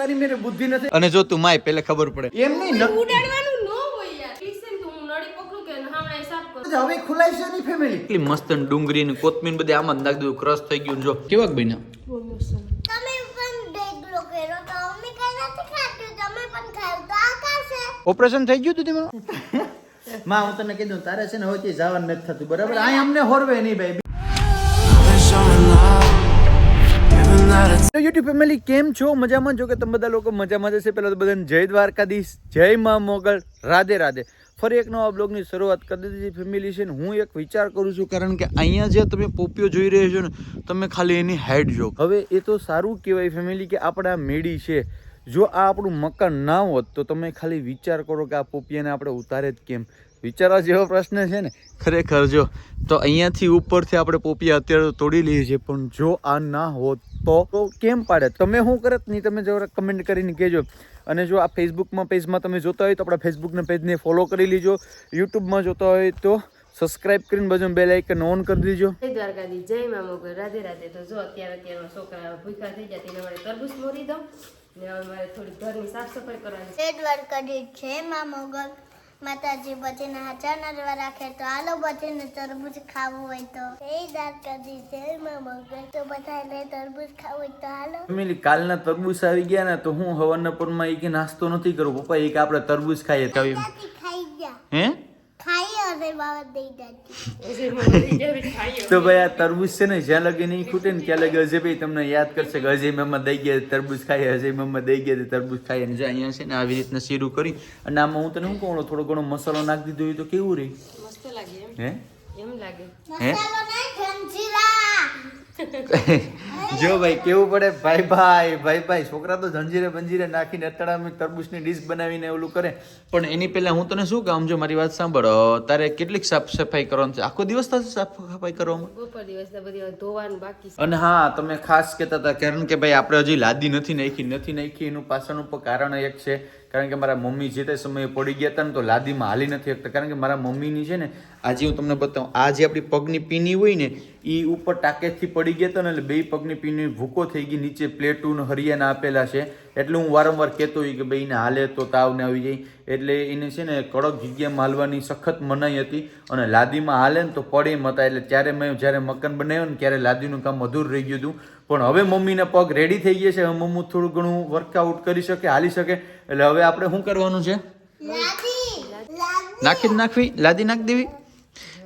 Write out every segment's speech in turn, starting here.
તારી મેરે બુદ્ધિ નથી. અને જો તું માય પેલે ખબર પડે. એમ નહીં ઉડાડવાનું ન હોય યાર. કિશન તું હું નળી પકડું કે હમણાં સાફ કર. હવે ખુલાઈ છે ની ફેમિલી એટલી મસ્ત ડુંગરી ને કોથમીર બધે આમ જ નાખી દીધું ક્રશ થઈ ગયું જો. કેવાક બન્યા? તમે પણ ડેગલો કર્યો તો અમે કઈ નથી ખાતું તમે પણ ખાવ તો આ ઓપરેશન થઈ ગયું તું તેમાં? માં હું તને કીધું તારે છે ને હવે જવાનું નથી થતું બરાબર? આ અમને હોરવે નહીં ભાઈ. યુટ્યુબ ફેમિલી કેમ છો? મજામાં? જો કે તમે બધા લોકો મજામાં જશે પહેલાં તો બધાને જય દ્વારકાધીશ, જય મા મોગલ, રાધે રાધે. ફરી એક નવા બ્લોગની શરૂઆત કરી દીધી ફેમિલી છે ને હું એક વિચાર કરું છું, કારણ કે અહીંયા જે તમે પોપિયો જોઈ રહ્યા છો ને, તમે ખાલી એની હાઈટ જો. હવે એ તો સારું કહેવાય ફેમિલી કે આપણા મેડી છે. જો આ આપણું મકાન ના હોત, તો તમે ખાલી વિચાર કરો કે આ પોપિયાને આપણે ઉતારે જ કેમ? વિચારવા જેવો પ્રશ્ન છે ને? ખરેખર જો, તો અહીંયાથી ઉપરથી આપણે પોપિયા અત્યારે તોડી લઈએ છીએ, પણ જો આ ના હોત તો કેમ પાડે? તમે શું કરત નહીં તમે જરા કમેન્ટ કરીને કહેજો. અને જો આ ફેસબુકમાં પેજમાં તમે જોતા હોય તો આપણા ફેસબુકના પેજને ફોલો કરી લીજો. યુટ્યુબમાં જોતા હોય તો સબસ્ક્રાઇબ કરીને બાજુ બેલ આઇકન ઓન કરી દીજો. જય દ્વારકાધી જય મા મોગલ. રાધે રાધે. તો જો અત્યારે અત્યારમાં છોકરા ભૂખા થઈ ગયા તેને મારે તરબૂચ મોરી દઉં. ને હવે મારે થોડી ઘરની સાફ સફાઈ કરવાની જય દ્વારકાજી જય મા મોગલ. માતાજી બચીને હાચા નરવા રાખે તો આલો બચીને તરબૂચ ખાવું હોય તો. એ દાદ કદી જેલમાં મોગલ તો બધાને તરબૂચ ખાવું હોય તો હાલો. ફેમિલી કાલના તરબૂચ આવી ગયા ને તો હું હવારના પરમાં એક નાસ્તો નથી કરવો પપ્પા એક આપણે તરબૂચ ખાઈએ તો ખાઈ ગયા. હે? ખાઈ તો ભાઈ આ તરબૂચ છે ને જ્યાં લગે નહીં ખૂટે ને ત્યાં લગે અજય ભાઈ તમને યાદ કરશે કે અજય મમ્મા દઈ ગયા તરબૂચ ખાય અજય મમ્મા દઈ ગયા તરબૂચ ખાઈએ અને જે અહીંયા છે ને આવી રીતના શીરું કરી અને આમાં હું તને શું કહું થોડો ઘણો મસાલો નાખી દીધો હોય તો કેવું રહે મસ્ત લાગે હે? એમ લાગે. હે? જો ભાઈ કેવું પડે? ભાઈ ભાઈ ભાઈ ભાઈ છોકરા તો જંજીરે બંજીરે નાખીને અતડામાં તરબૂચની ડીશ બનાવીને ઓલું કરે. પણ એની પહેલા હું તને શું કહું? જો મારી વાત સાંભળો તારે કેટલીક સાફ સફાઈ કરવાની છે? આખો દિવસ થશે સાફ સફાઈ કરવામાં બપોર દિવસ બધી ધોવાનું બાકી અને હા તમે ખાસ કહેતા હતા કારણ કે ભાઈ આપણે હજી લાદી નથી નાખી નથી નાખી એનું પાછળનું પણ કારણ એક છે. કારણ કે મારા મમ્મી જે તે સમયે પડી ગયા હતા ને તો લાદીમાં હાલી નથી શકતા. કારણ કે મારા મમ્મીની છે ને આજે હું તમને બતાવું આ જે આપણી પગની પીની હોય ને એ ઉપર ટાકેથી પડી ગયા હતા ને એટલે બે પગની પીની ભૂકો થઈ ગઈ નીચે પ્લેટુન હરિયાના આપેલા છે. એટલે હું વારંવાર કહેતો હોય કે ભાઈ એને હાલે તો તાવને આવી જાય. એટલે એને છે ને કડક જગ્યામાં હાલવાની સખત મનાઈ હતી અને લાદીમાં હાલે ને તો પડે એમ હતા. એટલે ત્યારે મેં જ્યારે મકાન બનાવ્યું ને ત્યારે લાદીનું કામ અધૂર રહી ગયું હતું. પણ હવે મમ્મીને પગ રેડી થઈ ગયા છે. હવે મમ્મી થોડું ઘણું વર્કઆઉટ કરી શકે હાલી શકે. એટલે હવે આપણે શું કરવાનું છે? નાખી જ નાખવી? લાદી નાખી દેવી?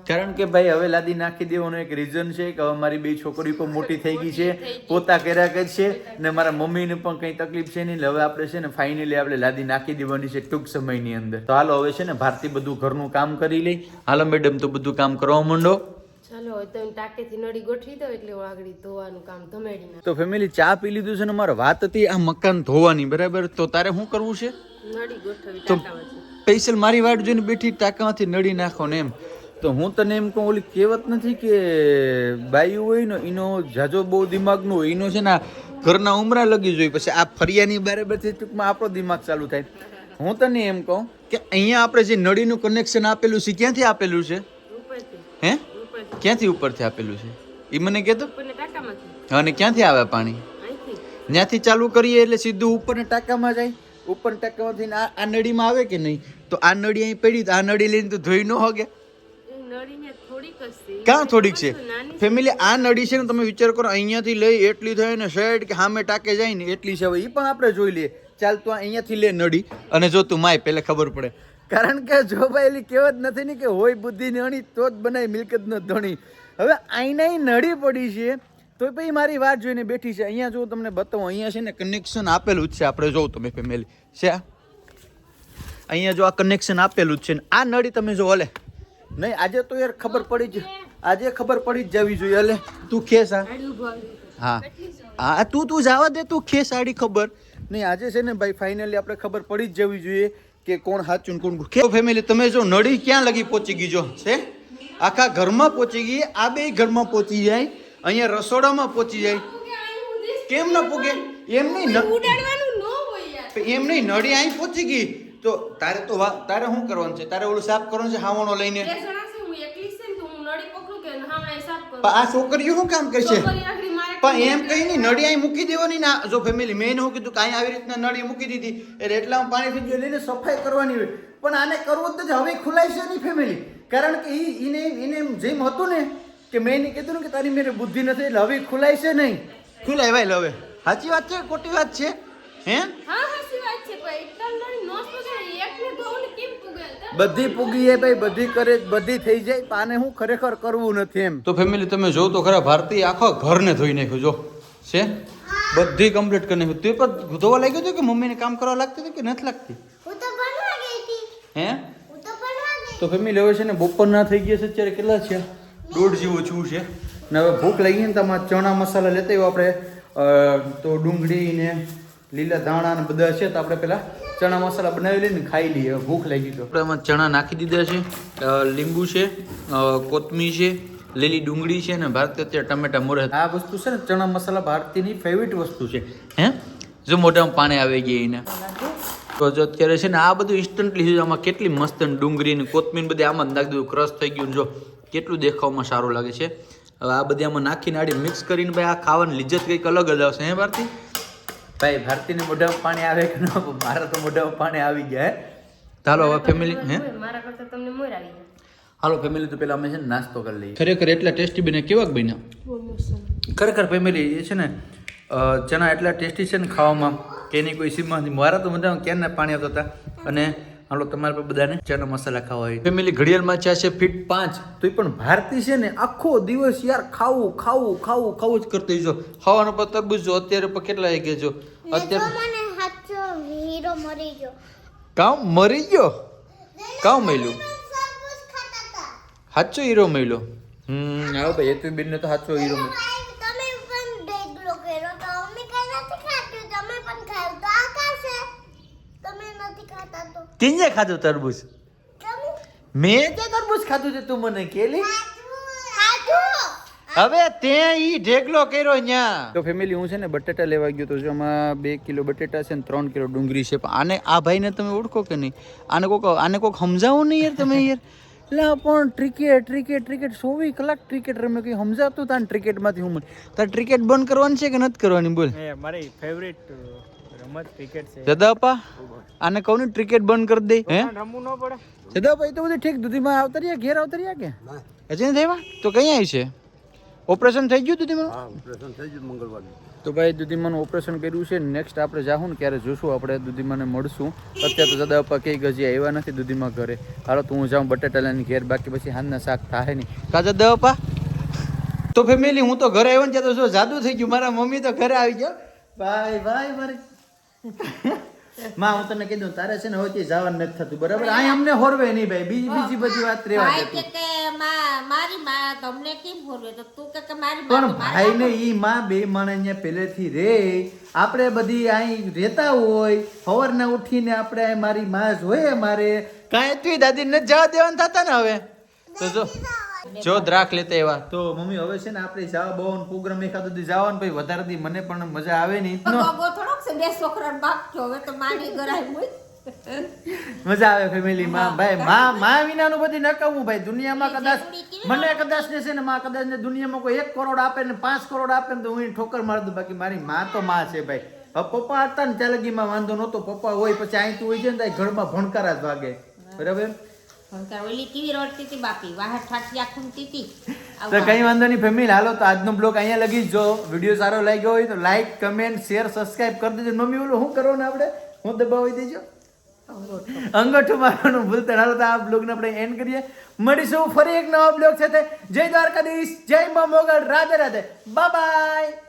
કારણ કે ભાઈ હવે લાદી નાખી દેવાનું એક રીઝન છે કે હવે મારી બે છોકરીઓ પણ મોટી થઈ ગઈ છે પોતા કર્યા કે છે ને મારા મમ્મીને પણ કંઈ તકલીફ છે નહીં. હવે આપણે છે ને ફાઇનલી આપણે લાદી નાખી દેવાની છે ટૂંક સમયની અંદર. તો હાલો હવે છે ને ભારતી બધું ઘરનું કામ કરી લઈ. હાલો મેડમ તો બધું કામ કરવા માંડો. ચાલો તમે ટાંકેથી નળી ગોઠવી દો એટલે હું આગળ ધોવાનું કામ ધમેડી તો ફેમિલી ચા પી લીધું છે ને મારે? વાત હતી આ મકાન ધોવાની બરાબર? તો તારે શું કરવું છે? નળી ગોઠવી તો સ્પેશિયલ મારી વાટ જોઈને બેઠી ટાંકામાંથી નડી નાખો ને એમ. તો હું તને એમ કહું ઓલી કહેવત નથી કે બાયું હોય ને એનો જાજો બહુ દિમાગનો હોય એનો છે ને ઘરના ઉમરા લગી જોઈએ પછી આ ફરિયાની બરાબરથી ટૂંકમાં આપણો દિમાગ ચાલુ થાય. હું તને એમ કહું કે અહીંયા આપણે જે નળીનું કનેક્શન આપેલું છે ક્યાંથી આપેલું છે? હે? ક્યાંથી ઉપરથી આપેલું છે? એ મને કહેતો અને ક્યાંથી આવે પાણી? ત્યાંથી ચાલુ કરીએ એટલે સીધું ઉપરને ટાંકામાં જાય. ઉપર ટાંકામાંથી આ આ નળીમાં આવે કે નહીં? તો આ નળી અહીં પડી તો આ નળી લઈને તો ધોઈ ન હોગે. ક્યાં થોડીક છે? ફેમિલી આ નળી છે ને તમે વિચાર કરો અહીંયાથી લઈ એટલી થાય ને શેડ કે સામે ટાકે જાય ને એટલી છે. હવે એ પણ આપણે જોઈ લઈએ. ચાલ તું અહીંયાથી લે નળી અને જો તું માય પહેલે ખબર પડે. કારણ કે જો ભાઈ કહેવત નથી ને કે હોય બુદ્ધિ અણી તો જ બનાય મિલકત ન ધણી. હવે અહીંના નળી પડી છે તો પછી મારી વાત જોઈને બેઠી છે. અહીંયા જો તમને બતાવું અહીંયા છે ને કનેક્શન આપેલું જ છે. આપણે જોઉં તમે ફેમિલી છે? અહીંયા જો આ કનેક્શન આપેલું જ છે ને આ નળી તમે જો હલે. નહીં આજે તો યાર ખબર પડી જ આજે ખબર પડી જ જવી જોઈએ એટલે તું ઊભો આવી. હા. હા તું તું જવા દે તું ખેસ આડી ખબર. નહીં આજે છે ને ભાઈ ફાઇનલી આપણે ખબર પડી જ જવી જોઈએ કે કોણ હાચું કોણ ખોટું. ફેમિલી તમે જો નળી ક્યાં લગી પહોંચી ગઈ જો છે? આખા ઘરમાં પહોંચી ગઈ આ બે ઘરમાં પહોંચી જાય અહીંયા રસોડામાં પહોંચી જાય. કેમ ન પૂગે? એમ નહીં એમ નહીં નળી અહીં પહોંચી ગઈ. તો તારે તો વા- તારે શું કરવાનું છે? તારે ઓલું સાફ કરવાનું છે હાવણો લઈને? હું તો હું આ છોકરીઓ શું કામ કરશે? પણ એમ કઈ નહીં નળી અહીં મૂકી દેવાની ના જો ફેમિલી મેં શું કીધું કે અહીં આવી રીતના નળી મૂકી દીધી એટલે એટલામાં પાણી થઈ ગયું લઈને સફાઈ કરવાની હોય. પણ આને કરવું જ નથી હવે ખુલાય છે નહીં ફેમિલી કારણ કે એને એને જેમ હતું ને કે મેં એને કીધું ને કે તારી મેરે બુદ્ધિ નથી એટલે હવે ખુલાય છે નહીં. ખુલાય ભાઈ હવે. સાચી વાત છે ખોટી વાત છે? હે? હા હાચી વાત છે ભાઈ ત્રણ નળી નો પૂગે એકને ધોઈને કેમ પૂગે બધી પૂગી ભાઈ બધી કરે બધી થઈ જાય પણ આને હું ખરેખર કરવું નથી એમ. તો ફેમિલી તમે જો તો ખરા ભારતી આખો ઘરને ધોઈ નાખ્યું જો. છે? બધી કમ્પ્લીટ કરી નાખ્યું. તે પણ ધોવા લાગ્યું હતો કે મમ્મીને કામ કરવા લાગતી હતી કે નથી લાગતી? હું તો ફેમિલી હવે છે ને બપોર ના થઈ ગયા છે અત્યારે કેટલા છે? દોઢ જેવું છું છે. ને હવે ભૂખ લાગી ને તમારે ચણા મસાલા લેતા આવ્યો આપણે. તો ડુંગળી ને લીલા ધાણા ને બધા છે તો આપણે પેલા ચણા મસાલા બનાવી લઈને ખાઈ લઈએ. ભૂખ લાગી તો આપણે આમાં ચણા નાખી દીધા છે. લીંબુ છે કોથમીર છે લીલી ડુંગળી છે ને ભારત અત્યારે ટમેટા મોરે આ વસ્તુ છે ને ચણા મસાલા ભારતીયની ફેવરિટ વસ્તુ છે. હે? જો મોઢામાં પાણી આવી ગઈ એને. તો જો અત્યારે છે ને આ બધું ઇન્સ્ટન્ટલી છે આમાં કેટલી મસ્ત ને ડુંગળી ને કોથમીર બધી આમાં જ નાખી દીધું. ક્રશ થઈ ગયું જો કેટલું દેખાવમાં સારું લાગે છે. હવે આ બધી આમાં નાખીને આડી મિક્સ કરીને ભાઈ આ ખાવાની લિજ્જત કંઈક અલગ જ આવશે હે ભારતી? ભાઈ ભારતીને મોઢામાં પાણી આવે કે ન મારા તો મોઢામાં પાણી આવી ગયા ચાલો હવે ફેમિલી હે? મારા કરતા તમને મોર આવી જાય હાલો ફેમિલી તો પેલા અમે છે ને નાસ્તો કરી લઈએ. ખરેખર એટલા ટેસ્ટી બને કેવાક બન્યા? ખરેખર ફેમિલી એ છે ને ચણા એટલા ટેસ્ટી છે ને ખાવામાં કે એની કોઈ સીમા નથી. મારા તો બધા ક્યારના પાણી આવતા હતા? અને હાલો તમારે પણ બધાને ચણા મસાલા ખાવા હોય. ફેમિલી ઘડિયાળમાં ચા છે ફીટ પાંચ. તો પણ ભારતી છે ને આખો દિવસ યાર ખાવું ખાવું ખાવું ખાવું જ કરતી જો ખાવાનો પર તરબૂજ જો અત્યારે પર કેટલા આવી ગયા જો અત્યારે મને સાચો હીરો મરી ગયો. કામ મરી ગયો? કામ મળ્યું? સાચો હીરો મળ્યો? હમ આવો ભાઈ હેતુ બેન તો સાચો હીરો તમે પણ ઢેગલો કર્યો તો અમે કઈ નથી ખાતું તમે પણ તમે નથી ખાતા તો. કિંજે ખાધું તરબૂચ? મેં જે તરબૂચ ખાધું છે તું મને કેલી? હવે તે ઈ ઢેકલો કર્યો ન્યા. તો ફેમિલી હું છે ને બટેટા લેવા ગયો તો જો આમાં બે કિલો બટેટા છે ને ત્રણ કિલો ડુંગળી છે. પણ આને આ ભાઈને તમે ઓળખો કે નહીં? આને કોક આને કોક સમજાવો નહીં યાર તમે યાર. એટલે પણ ક્રિકેટ ક્રિકેટ ક્રિકેટ ચોવીસ કલાક ક્રિકેટ રમે કંઈ સમજાતું તાને ક્રિકેટમાંથી હું તાર ક્રિકેટ બંધ કરવાની છે કે નથી કરવાની? બોલ. મારી ફેવરેટ રમત ક્રિકેટ છે. જદાપા આને કહું ને ક્રિકેટ બંધ કરી દે હે? રમવું ન પડે. જદાપા ભાઈ તો બધું ઠીક. દૂધીમાં આવતા રહ્યા ઘેર આવતા રહ્યા કે? હજી નથી આવ્યા? તો કઈ આવી છે? ઓપરેશન થઈ ગયું દૂધીમાં તો ભાઈ દુધીમાં ઓપરેશન કર્યું છે. નેક્સ્ટ આપણે જાહું ને ક્યારે જોશું આપણે દુધીમાને મળશું. અત્યારે તો દાદા પપ્પા કઈ ગજી આવ્યા નથી દૂધીમાં ઘરે. હાલો તો હું જાઉં બટેટા લઈને ઘેર બાકી પછી હાથના શાક થાય નહીં. કાજા દાદા પપ્પા? તો ફેમિલી હું તો ઘરે આવ્યો ને ત્યાં તો જો જાદુ થઈ ગયું. મારા મમ્મી તો ઘરે આવી ગયો. ભાઈ ભાઈ મારી. માં હું તને કીધું તારે છે ને હવે જવાનું નથી થતું બરાબર? અહીં અમને હોરવે નહીં ભાઈ બીજી બીજી બધી વાત રેવા દે કે કે માં મારી માં તમને કેમ હોરવે? તો તું કે કે મારી પણ ભાઈ ને ઈ માં બે માણસ અહીંયા પહેલેથી રે. આપણે બધી અહીં રહેતા હોય સવારના ઉઠીને આપણે મારી માં જોઈએ મારે કાંઈ તું દાદી ને જવા દેવાના થતા ને હવે? તો જો જો દ્રાક લેતા એવા તો મમ્મી હવે છે ને આપણે જવા બહુ પ્રોગ્રામ એકાદ દી જવાનું ભાઈ વધારે દી મને પણ મજા આવે નહીં. થોડોક છે બે છોકરા બાપ છો હવે તો માની ગરાય મુય મજા આવે ફેમિલી માં. ભાઈ માં માં વિનાનું બધી નકામું ભાઈ દુનિયામાં કદાચ મને કદાચ ને છે ને માં કદાચ ને દુનિયામાં કોઈ એક કરોડ આપે ને પાંચ કરોડ આપે ને તો હું ઠોકર મારી દઉં. બાકી મારી માં તો માં છે ભાઈ. હવે પપ્પા હતા ને ત્યાં લગીમાં વાંધો નહોતો. પપ્પા હોય પછી અહીં તું હોય છે ને ઘરમાં ભણકારા જ વાગે. બરાબર? તો કઈ વાંધો નહીં ફેમિલી, હાલો તો આજનો બ્લોગ અહીંયા લગી જો વીડિયો સારો લાગ્યો હોય તો લાઈક કમેન્ટ શેર સબસ્ક્રાઇબ કરી દેજો. મમ્મી, ઓલું શું કરવાનું આપણે? હું દબાવી દેજો? અંગઠું મારવાનું ભૂલતા હાલો આ બ્લોગને આપણે એન્ડ કરીએ. મળીશું ફરી એક નવા બ્લોગ સાથે. જય દ્વારકાધીશ, જય મા મોગલ. રાધે રાધે. બાય